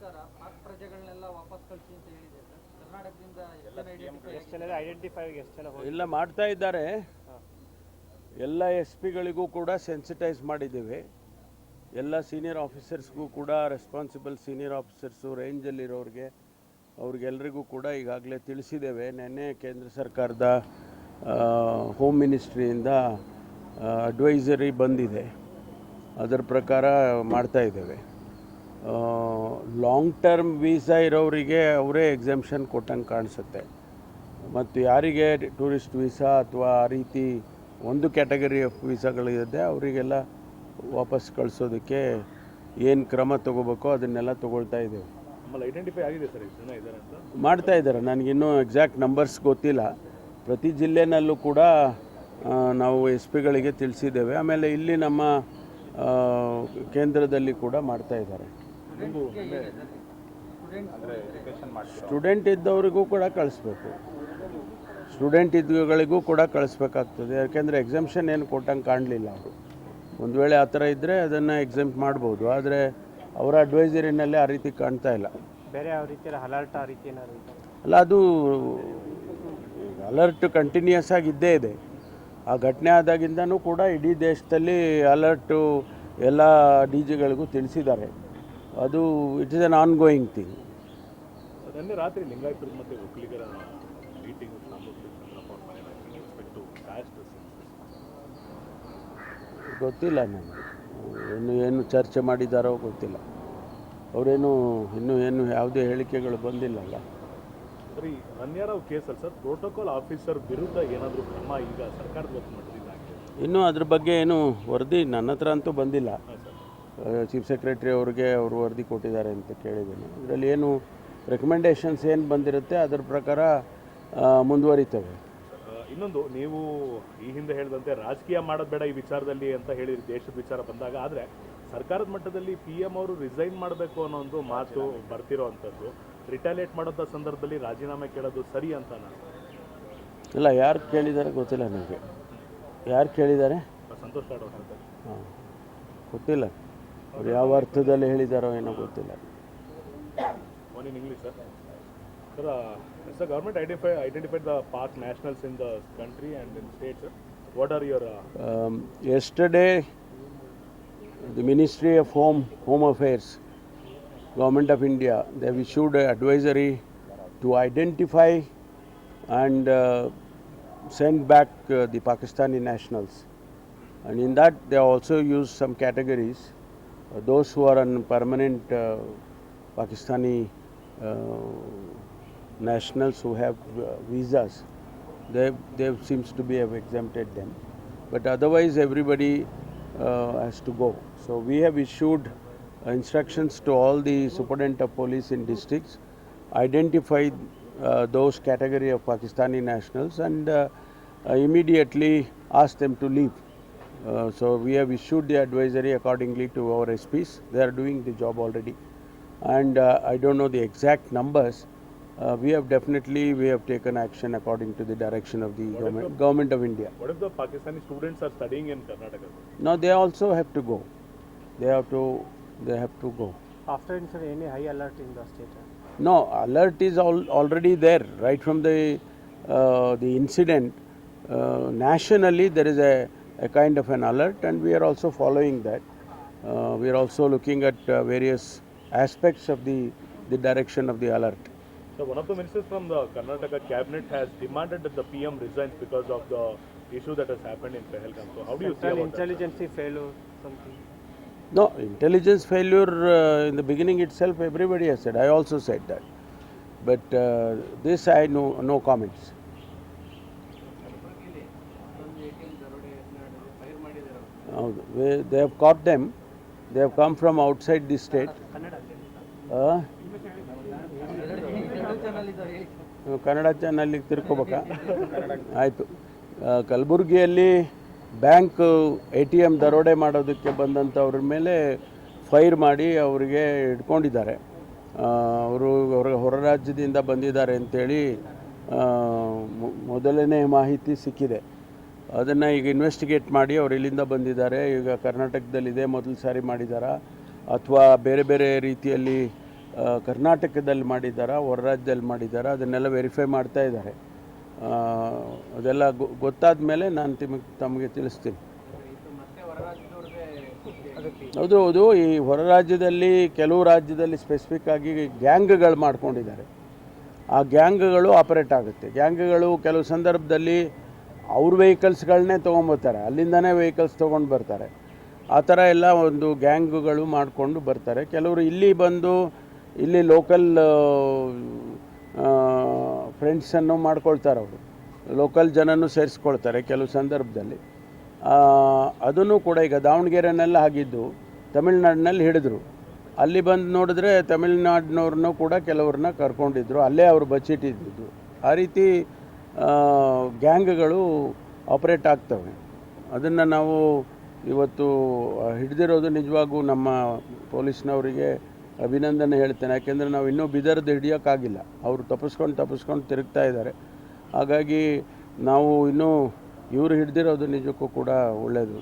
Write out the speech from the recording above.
ಸರ್ಕಾರ ಪಾಕ್ ಪ್ರಜೆಗಳನ್ನೆಲ್ಲ ವಾಪಸ್ ಕಳಿಸಿ ಅಂತ ಹೇಳಿದೆ ಸರ್. ಕರ್ನಾಟಕದಿಂದ ಇಲ್ಲ ಐಡೆಂಟಿಫೈ ಮಾಡ್ತಾ ಇದ್ದಾರೆ. ಎಲ್ಲ ಎಸ್ ಪಿಗಳಿಗೂ ಕೂಡ ಸೆನ್ಸಿಟೈಸ್ ಮಾಡಿದ್ದೀವಿ. ಎಲ್ಲ ಸೀನಿಯರ್ ಆಫೀಸರ್ಸ್ಗೂ ಕೂಡ ರೆಸ್ಪಾನ್ಸಿಬಲ್ ಸೀನಿಯರ್ ಆಫೀಸರ್ಸು ರೇಂಜಲ್ಲಿರೋರಿಗೆ ಅವ್ರಿಗೆಲ್ರಿಗೂ ಕೂಡ ಈಗಾಗಲೇ ತಿಳಿಸಿದ್ದೇವೆ. ನಿನ್ನೆ ಕೇಂದ್ರ ಸರ್ಕಾರದ ಹೋಮ್ ಮಿನಿಸ್ಟ್ರಿಯಿಂದ ಅಡ್ವೈಸರಿ ಬಂದಿದೆ. ಅದರ ಪ್ರಕಾರ ಮಾಡ್ತಾ ಇದ್ದೇವೆ. ಲಾಂಗ್ ಟರ್ಮ್ ವೀಸಾ ಇರೋರಿಗೆ ಅವರೇ ಎಕ್ಸಾಮ್ಷನ್ ಕೊಟ್ಟಂಗೆ ಕಾಣಿಸುತ್ತೆ. ಮತ್ತು ಯಾರಿಗೆ ಟೂರಿಸ್ಟ್ ವೀಸಾ ಅಥವಾ ಆ ರೀತಿ ಒಂದು ಕ್ಯಾಟಗರಿ ಆಫ್ ವೀಸಾಗಳಿದೆ ಅವರಿಗೆಲ್ಲ ವಾಪಸ್ ಕಳಿಸೋದಕ್ಕೆ ಏನು ಕ್ರಮ ತಗೋಬೇಕೋ ಅದನ್ನೆಲ್ಲ ತೊಗೊಳ್ತಾ ಇದ್ದೇವೆ. ಐಡೆಂಟಿಫೈ ಆಗಿದೆ ಸರ್ ಮಾಡ್ತಾ ಇದ್ದಾರೆ. ನನಗಿನ್ನೂ ಎಕ್ಸಾಕ್ಟ್ ನಂಬರ್ಸ್ ಗೊತ್ತಿಲ್ಲ. ಪ್ರತಿ ಜಿಲ್ಲೆನಲ್ಲೂ ಕೂಡ ನಾವು ಎಸ್ ಪಿಗಳಿಗೆ ತಿಳಿಸಿದ್ದೇವೆ. ಆಮೇಲೆ ಇಲ್ಲಿ ನಮ್ಮ ಕೇಂದ್ರದಲ್ಲಿ ಕೂಡ ಮಾಡ್ತಾ ಇದ್ದಾರೆ. ಸ್ಟೂಡೆಂಟ್ ಇದ್ದವರಿಗೂ ಕೂಡ ಕಳಿಸ್ಬೇಕು. ಸ್ಟೂಡೆಂಟ್ ಇದ್ದಗಳಿಗೂ ಕೂಡ ಕಳಿಸ್ಬೇಕಾಗ್ತದೆ. ಯಾಕೆಂದರೆ ಎಕ್ಸಾಮ್ಷನ್ ಏನು ಕೊಟ್ಟಂಗೆ ಕಾಣಲಿಲ್ಲ ಅವರು. ಒಂದು ವೇಳೆ ಆ ಥರ ಇದ್ದರೆ ಅದನ್ನು ಎಕ್ಸಾಮ್ ಮಾಡ್ಬೋದು. ಆದರೆ ಅವರ ಅಡ್ವೈಸರಿನಲ್ಲಿ ಆ ರೀತಿ ಕಾಣ್ತಾ ಇಲ್ಲ. ಬೇರೆ ಯಾವ ರೀತಿ ಅಲರ್ಟ್ ಆ ರೀತಿ ಏನಾದ್ರು ಅಲ್ಲ ಅದು ಅಲರ್ಟ್ ಕಂಟಿನ್ಯೂಸ್ ಆಗಿ ಇದ್ದೇ ಇದೆ. ಆ ಘಟನೆ ಆದಾಗಿಂದನೂ ಕೂಡ ಇಡೀ ದೇಶದಲ್ಲಿ ಅಲರ್ಟು ಎಲ್ಲ ಡಿ ಜಿಗಳಿಗೂ ತಿಳಿಸಿದ್ದಾರೆ. ಅದು it is an ongoing thing ನಿನ್ನೆ ರಾತ್ರಿ ಲಿಂಗಾಯತರು ಮತ್ತು ಒಕ್ಕಲಿಗರ ಮೀಟಿಂಗ್ ಗೊತ್ತಿಲ್ಲ ನನಗೆ ಏನು ಏನು ಚರ್ಚೆ ಮಾಡಿದ್ದಾರೋ ಗೊತ್ತಿಲ್ಲ. ಅವರೇನು ಇನ್ನೂ ಏನು ಯಾವುದೇ ಹೇಳಿಕೆಗಳು ಬಂದಿಲ್ಲಲ್ಲ. ಸರಿ ರನ್ಯಾರಾವ್ ಕೇಸಲ್ಲಿ ಸರ್ ಪ್ರೋಟೋಕಾಲ್ ಆಫೀಸರ್ ವಿರುದ್ಧ ಏನಾದರೂ ಕ್ರಮ ಈಗ ಸರ್ಕಾರದ ಇನ್ನೂ ಅದ್ರ ಬಗ್ಗೆ ಏನು ವರದಿ ನನ್ನ ಹತ್ರ ಅಂತೂ ಬಂದಿಲ್ಲ. ಚೀಫ್ ಸೆಕ್ರೆಟರಿ ಅವ್ರಿಗೆ ಅವರು ವರದಿ ಕೊಟ್ಟಿದ್ದಾರೆ ಅಂತ ಕೇಳಿದ್ದೇನೆ. ಇದರಲ್ಲಿ ಏನು ರೆಕಮೆಂಡೇಷನ್ಸ್ ಏನು ಬಂದಿರುತ್ತೆ ಅದರ ಪ್ರಕಾರ ಮುಂದುವರಿತವೆ. ಇನ್ನೊಂದು ನೀವು ಈ ಹಿಂದೆ ಹೇಳಿದಂತೆ ರಾಜಕೀಯ ಮಾಡೋದು ಬೇಡ ಈ ವಿಚಾರದಲ್ಲಿ ಅಂತ ಹೇಳಿ ದೇಶದ ವಿಚಾರ ಬಂದಾಗ. ಆದರೆ ಸರ್ಕಾರದ ಮಟ್ಟದಲ್ಲಿ ಪಿ ಎಂ ಅವರು ರಿಸೈನ್ ಮಾಡಬೇಕು ಅನ್ನೋ ಒಂದು ಮಾತು ಬರ್ತಿರೋ ಅಂಥದ್ದು. ರಿಟಾಲಿಯೇಟ್ ಮಾಡೋಂಥ ಸಂದರ್ಭದಲ್ಲಿ ರಾಜೀನಾಮೆ ಕೇಳೋದು ಸರಿ ಅಂತ ನಾನು. ಇಲ್ಲ ಯಾರು ಕೇಳಿದ್ದಾರೆ ಗೊತ್ತಿಲ್ಲ ನನಗೆ ಯಾರು ಕೇಳಿದ್ದಾರೆ? ಸಂತೋಷ ಹಾಂ ಗೊತ್ತಿಲ್ಲ. ಅವ್ರು ಯಾವ ಅರ್ಥದಲ್ಲಿ ಹೇಳಿದಾರೋ ಏನೋ ಗೊತ್ತಿಲ್ಲ one in English sir sir as the government identify identified the Pak nationals in the country and in states what are your Um, yesterday, the Ministry of Home, Home Affairs, Government of India, they have issued an advisory to identify and uh, send back uh, the Pakistani nationals. And in that, they also use some categories. Those who are on permanent uh, Pakistani uh, nationals who have uh, visas, they, they seems to be have exempted them. But otherwise, everybody has to go. So we have issued instructions to all the superintendent of police in districts, identify uh, those category of Pakistani nationals and uh, immediately ask them to leave. Uh, so we have issued the advisory accordingly to our SPs. They are doing the job already, and uh, I don't know the exact numbers. Uh, we have definitely we have taken action according to the direction of the government, government of India. What if the Pakistani students are studying in Karnataka? Now they also have to go. They have to they have to go. After incident, any high alert in the state? No, alert is al- already there right from the uh, the incident. Uh, nationally, there is a, a kind of an alert, and we are also following that. Uh, we are also looking at uh, various aspects of the the direction of the alert. So one of the ministers from the Karnataka cabinet has demanded that the PM resigns because of the issue that has happened in Pahalgam. So how do you see Central about that? intelligence failure, something. No, intelligence failure uh, in the beginning itself, everybody has said. I also said that. But uh, this I know no comments. ಹೌದು they have caught them they have come from outside the state Kannada ಚಾನಲ್ಲಿಗೆ ತಿರ್ಕೋಬೇಕಾ? ಆಯಿತು. ಕಲಬುರಗಿಯಲ್ಲಿ bank A T M ದರೋಡೆ ಮಾಡೋದಕ್ಕೆ ಬಂದಂಥವ್ರ ಮೇಲೆ fire ಮಾಡಿ ಅವರಿಗೆ ಇಟ್ಕೊಂಡಿದ್ದಾರೆ ಅವರು ಅವ್ರ ಹೊರ ರಾಜ್ಯದಿಂದ ಬಂದಿದ್ದಾರೆ ಮೊ- ಮೊದಲನೇ ಮಾಹಿತಿ ಸಿಕ್ಕಿದೆ. ಅದನ್ನು ಈಗ ಇನ್ವೆಸ್ಟಿಗೇಟ್ ಮಾಡಿ ಅವರು ಇಲ್ಲಿಂದ ಬಂದಿದ್ದಾರೆ. ಈಗ ಕರ್ನಾಟಕದಲ್ಲಿ ಇದೇ ಮೊದಲು ಸಾರಿ ಮಾಡಿದ್ದಾರಾ ಅಥವಾ ಬೇರೆ ಬೇರೆ ರೀತಿಯಲ್ಲಿ ಕರ್ನಾಟಕದಲ್ಲಿ ಮಾಡಿದ್ದಾರಾ ಹೊರ ರಾಜ್ಯದಲ್ಲಿ ಮಾಡಿದ್ದಾರಾ ಅದನ್ನೆಲ್ಲ ವೆರಿಫೈ ಮಾಡ್ತಾ ಇದ್ದಾರೆ. ಅದೆಲ್ಲ ಗೊತ್ತಾದ ಮೇಲೆ ನಾನು ತಿಮಗೆ, ತಮಗೆ ತಿಳಿಸ್ತೀನಿ. ಹೌದು ಹೌದು. ಈ ಹೊರ ರಾಜ್ಯದಲ್ಲಿ, ಕೆಲವು ರಾಜ್ಯದಲ್ಲಿ ಸ್ಪೆಸಿಫಿಕ್ ಆಗಿ ಗ್ಯಾಂಗ್ಗಳು ಮಾಡ್ಕೊಂಡಿದ್ದಾರೆ. ಆ ಗ್ಯಾಂಗ್ಗಳು ಆಪರೇಟ್ ಆಗುತ್ತೆ. ಗ್ಯಾಂಗ್ಗಳು ಕೆಲವು ಸಂದರ್ಭದಲ್ಲಿ ಅವ್ರ ವೆಹಿಕಲ್ಸ್ಗಳನ್ನೇ ತೊಗೊಂಬರ್ತಾರೆ ಅಲ್ಲಿಂದನೇ ವೆಹಿಕಲ್ಸ್ ತೊಗೊಂಡು ಬರ್ತಾರೆ. ಆ ಥರ ಎಲ್ಲ ಒಂದು ಗ್ಯಾಂಗ್ಗಳು ಮಾಡಿಕೊಂಡು ಬರ್ತಾರೆ. ಕೆಲವರು ಇಲ್ಲಿ ಬಂದು, ಇಲ್ಲಿ ಲೋಕಲ್ ಫ್ರೆಂಡ್ಸನ್ನು ಮಾಡ್ಕೊಳ್ತಾರೆ ಅವರು. ಲೋಕಲ್ ಜನನು ಸೇರಿಸ್ಕೊಳ್ತಾರೆ ಕೆಲವು ಸಂದರ್ಭದಲ್ಲಿ. ಅದನ್ನು ಕೂಡ ಈಗ ದಾವಣಗೆರೆನೆಲ್ಲ ಆಗಿದ್ದು ತಮಿಳ್ನಾಡಿನಲ್ಲಿ ಹಿಡಿದ್ರು. ಅಲ್ಲಿ ಬಂದು ನೋಡಿದ್ರೆ ತಮಿಳ್ನಾಡಿನವ್ರನ್ನೂ ಕೂಡ ಕೆಲವ್ರನ್ನ ಕರ್ಕೊಂಡಿದ್ರು. ಅಲ್ಲೇ ಅವರು ಬಚ್ಚಿಟ್ಟಿದ್ದು. ಆ ರೀತಿ ಗ್ಯಾಂಗ್ಗಳು ಆಪ್ರೇಟ್ ಆಗ್ತವೆ. ಅದನ್ನು ನಾವು ಇವತ್ತು ಹಿಡಿದಿರೋದು ನಿಜವಾಗೂ ನಮ್ಮ ಪೊಲೀಸ್ನವರಿಗೆ ಅಭಿನಂದನೆ ಹೇಳ್ತೇನೆ. ಯಾಕೆಂದರೆ ನಾವು ಇನ್ನೂ ಬಿದರ್ದು ಹಿಡಿಯೋಕ್ಕಾಗಿಲ್ಲ. ಅವರು ತಪ್ಪಿಸ್ಕೊಂಡು ತಪ್ಪಿಸ್ಕೊಂಡು ತಿರುಗ್ತಾ ಇದ್ದಾರೆ. ಹಾಗಾಗಿ ನಾವು ಇನ್ನೂ ಇವರು ಹಿಡಿದಿರೋದು ನಿಜಕ್ಕೂ ಕೂಡ ಒಳ್ಳೆಯದು